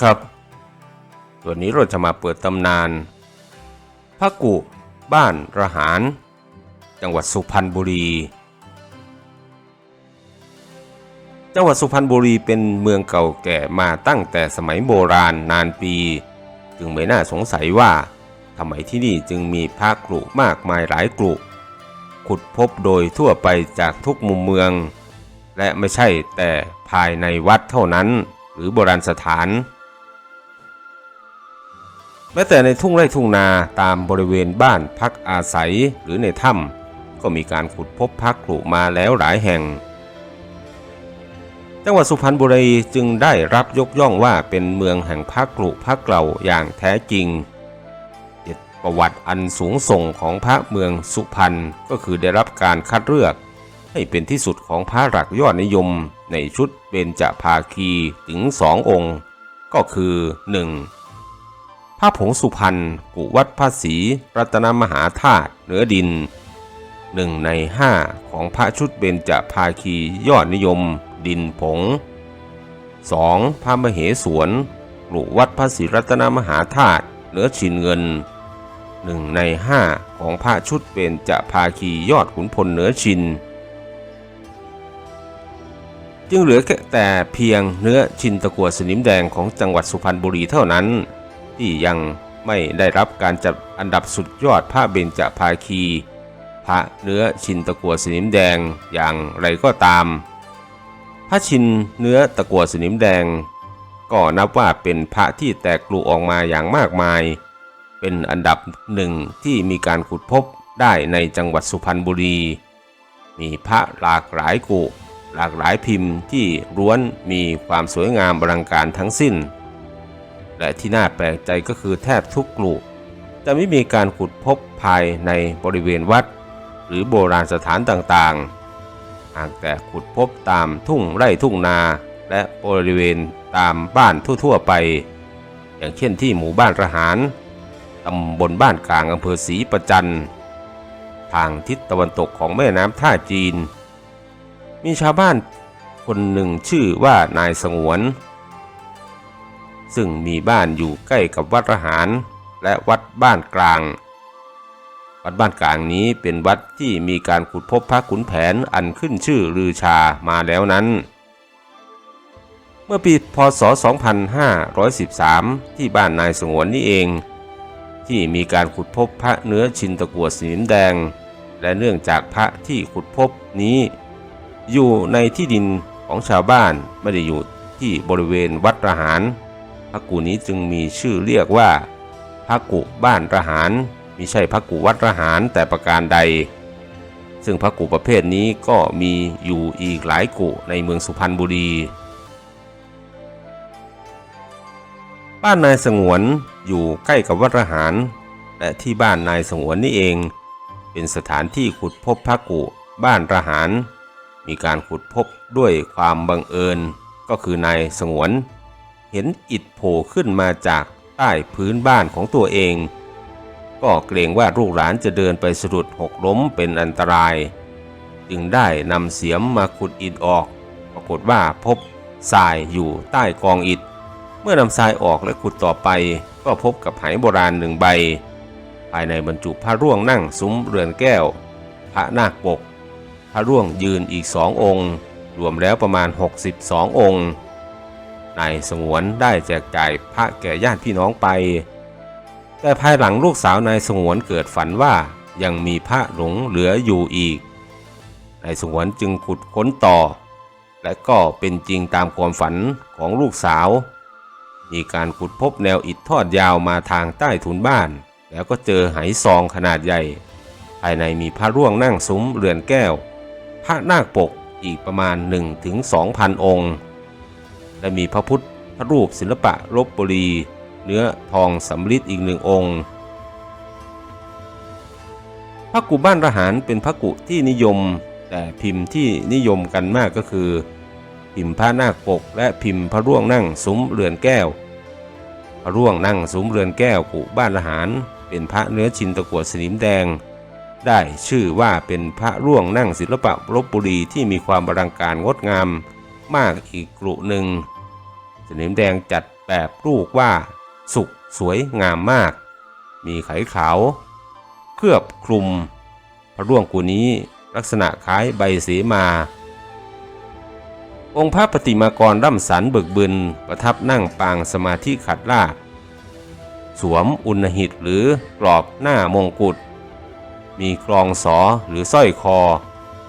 ครับวันนี้เราจะมาเปิดตำนานพระกุ บ้านระหาร จังหวัดสุพรรณบุรี จังหวัดสุพรรณบุรีเป็นเมืองเก่าแก่มาตั้งแต่สมัยโบราณนานปี จึงไม่น่าสงสัยว่าทำไมที่นี่จึงมีพระกรุมากมายหลายกรุขุดพบโดยทั่วไปจากทุกมุมเมือง และไม่ใช่แต่ภายในวัดเท่านั้น หรือโบราณสถาน แม้แต่ในทุ่งไร่ทุ่งนาตามบริเวณบ้านพักอาศัยหรือในถ้ำก็มีการขุดพบพักกรุมาแล้วหลายแห่ง จังหวัดสุพรรณบุรีจึงได้รับยกย่องว่าเป็นเมืองแห่งพักกรุพักเก่าอย่างแท้จริงประวัติอันสูงส่งของพระเมืองสุพรรณก็คือได้รับการคัดเลือก ให้เป็นที่สุดของพระหลักยอดนิยมในชุดเบญจภาคีถึงสององค์ ก็คือ 1. พระผงสุพรรณกุวัดพระศรีรัตนมหาธาตุเหนือดินหนึ่งในห้าของพระชุดเบญจภาคียอดนิยม ดินผง 2. พระมเหสวนกุวัดพระศรีรัตนมหาธาตุเหนือชินเงินหนึ่งในห้าของพระชุดเบญจภาคียอดขุนพลเหนือชิน จึงเหลือแค่แต่เพียงเนื้อชินตะกัวสนิมแดงของจังหวัดสุพรรณบุรีเท่านั้น ที่ยังไม่ได้รับการจัดอันดับสุดยอดพระเบญจภาคี พระเนื้อชินตะกัวสนิมแดงอย่างไรก็ตาม พระชินเนื้อตะกัวสนิมแดง ก็นับว่าเป็นพระที่แตกกลูออกมาอย่างมากมาย เป็นอันดับหนึ่งที่มีการขุดพบได้ในจังหวัดสุพรรณบุรี มีพระหลากหลายกุหลากหลายพิมพ์ที่ร้วนมีความสวยงามบรังการทั้งสิ้น และที่น่าแปลกใจก็คือแทบทุกกลุ่มจะไม่มีการขุดพบภายในบริเวณวัด หรือโบราณสถานต่างๆ หากแต่ขุดพบตามทุ่งไร่ทุ่งนา และบริเวณตามบ้านทั่วๆไป อย่างเช่นที่หมู่บ้านระหารตำบลบ้านกลางอำเภอศรีประจันทางทิศตะวันตกของแม่น้ำท่าจีน มีชาวบ้านคนหนึ่งชื่อว่านายสงวน ซึ่งมีบ้านอยู่ใกล้กับวัดระหาร และวัดบ้านกลาง วัดบ้านกลางนี้เป็นวัดที่มีการขุดพบพระขุนแผนอันขึ้นชื่อลือชามาแล้วนั้น เมื่อปีพศ 2513 ที่บ้านนายสงวนนี่เอง ที่มีการขุดพบพระเนื้อชินตะกัวสีน้ำแดง และเนื่องจากพระที่ขุดพบนี้ อยู่ในที่ดินของชาวบ้านไม่ได้อยู่ที่บริเวณวัดระหาร พระกูนี้จึงมีชื่อเรียกว่าพระกุบ้านระหารมิใช่พระกุวัดระหารแต่ประการใด ซึ่งพระกุประเภทนี้ก็มีอยู่อีกหลายกุในเมืองสุพรรณบุรี บ้านนายสงวนอยู่ใกล้กับวัดระหาร และที่บ้านนายสงวนนี่เอง เป็นสถานที่ขุดพบพระกุบ้านระหาร มีการขุดพบด้วยความบังเอิญก็คือนายสงวน เห็นอิฐโผล่ขึ้นมาจากใต้พื้นบ้านของตัวเอง ก็เกรงว่าลูกหลานจะเดินไปสะดุดหกล้มเป็นอันตราย จึงได้นำเสียมมาขุดอิฐออก ปรากฏว่าพบทรายอยู่ใต้กองอิฐเมื่อนำทรายออกและขุดต่อไป ก็พบกับไหโบราณหนึ่งใบ ภายในบรรจุพระร่วงนั่งซุ้มเรือนแก้ว พระนาคปก พระร่วงยืนอีกสององค์ รวมแล้วประมาณ 62 องค์ นายสงวนได้แจกจ่ายพระแก่ญาติพี่น้องไป แต่ภายหลังลูกสาวนายสงวนเกิดฝันว่ายังมีพระหลงเหลืออยู่อีก นายสงวนจึงขุดค้นต่อ และก็เป็นจริงตามความฝันของลูกสาว มีการขุดพบแนวอิฐทอดยาวมาทางใต้ถุนบ้าน แล้วก็เจอไหซองขนาดใหญ่ ภายในมีพระร่วงนั่งซุ้มเรือนแก้ว พระนาคปกอีกประมาณ1ถึง2,000 องค์ และมีพระพุทธรูปศิลปะลบบุรี เนื้อทองสำริดอีกหนึ่งองค์ พระกุบ้านระหารเป็นพระกุที่นิยม แต่พิมพ์ที่นิยมกันมากก็คือ พิมพ์พระนาคปก และพิมพ์พระร่วงนั่งซุ้มเรือนแก้ว พระร่วงนั่งซุ้มเรือนแก้วกุบ้านระหารเป็นพระเนื้อชินตะกัวสนิมแดง ได้ชื่อว่าเป็นพระร่วงนั่งศิลปะลบบุรีที่มีความบรังการงดงาม มากอีกกลุ่หนึ่งสนิมแดงจัดแบบลูกว่า สุกสวยงามมาก มีไขขาว เคลือบคลุม พระร่วงกูนี้ลักษณะคล้ายใบเสมา องค์พระปฏิมากรร่ำสันเบิกบึนประทับนั่งปางสมาธิขัดลาบสวมอุณหิตหรือกรอบหน้ามงกุฎมีกรองสอหรือสร้อยคอ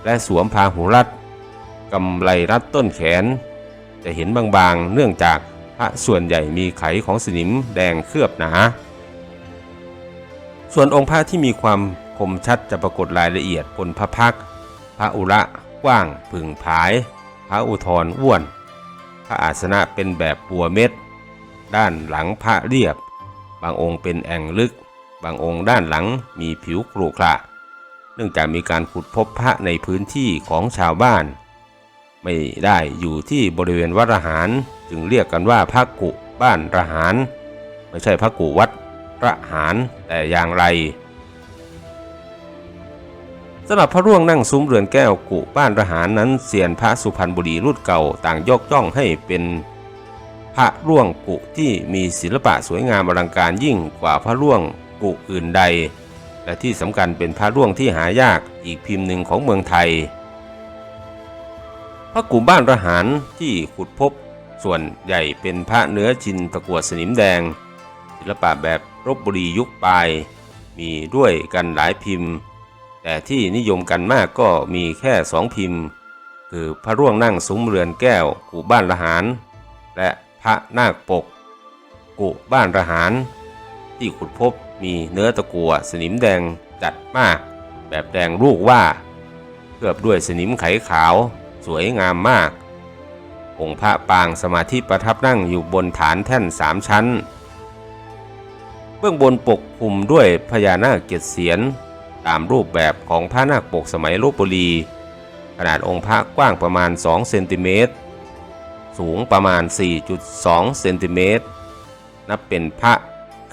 และสวมพาหุรัด กำไลรัดต้นแขน จะเห็นบางๆ เนื่องจากพระส่วนใหญ่มีไขของสนิมแดงเคลือบหนา ส่วนองค์พระที่มีความคมชัดจะปรากฏรายละเอียดบนพระพัก พระอุระกว้างผึ่งผาย พระอุทธรอ้วน พระอาสนะเป็นแบบบัวเม็ด ด้านหลังพระเรียบ บางองค์เป็นแอ่งลึก บางองค์ด้านหลังมีผิวกรุขระ เนื่องจากมีการขุดพบพระในพื้นที่ของชาวบ้าน ไม่ได้อยู่ที่บริเวณวัดระหาร จึงเรียกกันว่าพระกุบ้านระหาร ไม่ใช่พระกุวัดระหารแต่อย่างไรสำหรับพระร่วงนั่งซุ้มเรือนแก้วกุบ้านระหารนั้นเสียนพระสุพรรณบุรีรุ่นเก่าต่างยกย่องให้เป็นพระร่วงกุที่มีศิลปะสวยงามอลังการยิ่งกว่าพระร่วงกุอื่นใด และที่สำคัญเป็นพระร่วงที่หายากอีกพิมพ์หนึ่งของเมืองไทย พระกุบ้านระหารที่ขุดพบ ส่วนใหญ่เป็นพระเนื้อชินตะกัวสนิมแดง ศิลปะแบบรบบุรียุคปลาย มีด้วยกันหลายพิมพ์ แต่ที่นิยมกันมากก็มีแค่สองพิมพ์ คือพระร่วงนั่งซุ้มเรือนแก้วกุบ้านระหาร และพระนาคปก กุบ้านระหาร ที่ขุดพบมีเนื้อตะกัวสนิมแดงจัดมาก แบบแดงลูกว่าเคลือบด้วยสนิมไขขาว สวยงามมาก องค์พระปางสมาธิประทับนั่งอยู่บนฐานแท่นสามชั้น เบื้องบนปกคลุมด้วยพญานาคเจ็ดเสียนตามรูปแบบของพระนาคปกสมัยลบบุรี ขนาดองค์พระกว้างประมาณ 2 เซนติเมตร สูงประมาณ 4.2 เซนติเมตร นับเป็นพระ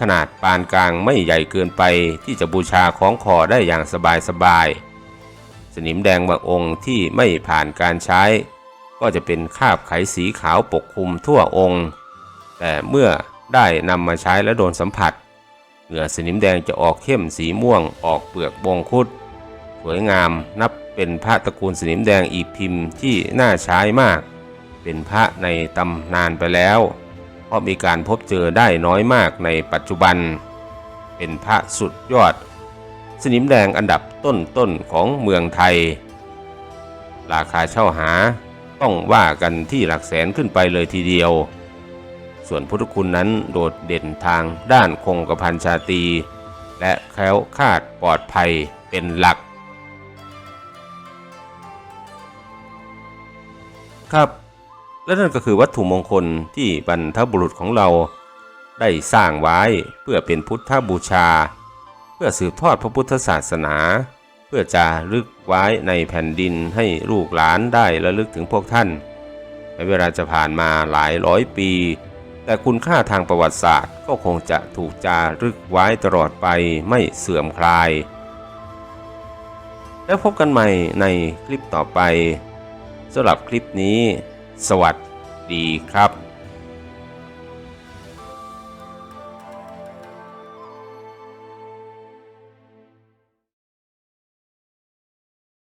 ขนาดปานกลางไม่ใหญ่เกินไปที่จะบูชาของคอได้อย่างสบายๆส นิมแดงบางองค์ที่ไม่ผ่านการใช้ ก็จะเป็นคราบไขสีขาวปกคลุมทั่วองค์ แต่เมื่อได้นำมาใช้และโดนสัมผัส เหงื่อสนิมแดงจะออกเข้มสีม่วงออกเปลือกบงคุด สวยงามนับเป็นพระตระกูลสนิมแดงอีกพิมพ์ที่น่าใช้มาก เป็นพระในตำนานไปแล้ว เพราะมีการพบเจอได้น้อยมากในปัจจุบัน เป็นพระสุดยอด สนิมแดงอันดับต้นๆของเมืองไทย ราคาเช่าหาต้องว่ากันที่หลักแสนขึ้นไปเลยทีเดียว ส่วนพุทธคุณนั้นโดดเด่นทางด้านคงกระพันชาตี และแคล้วคลาดปลอดภัยเป็นหลัก ครับและนั่นก็คือวัตถุมงคลที่บรรทบุรุษของเราได้สร้างไว้เพื่อเป็นพุทธบูชา พื่อสืบทอดพระพุทธศาสนา เพื่อจะลึกไว้ในแผ่นดินให้ลูกหลานได้ระลึกถึงพวกท่านแม้เวลาจะผ่านมาหลายร้อยปี แต่คุณค่าทางประวัติศาสตร์ก็คงจะถูกจารึกไว้ตลอดไปไม่เสื่อมคลาย แล้วพบกันใหม่ในคลิปต่อไปสำหรับคลิปนี้ สวัสดีครับ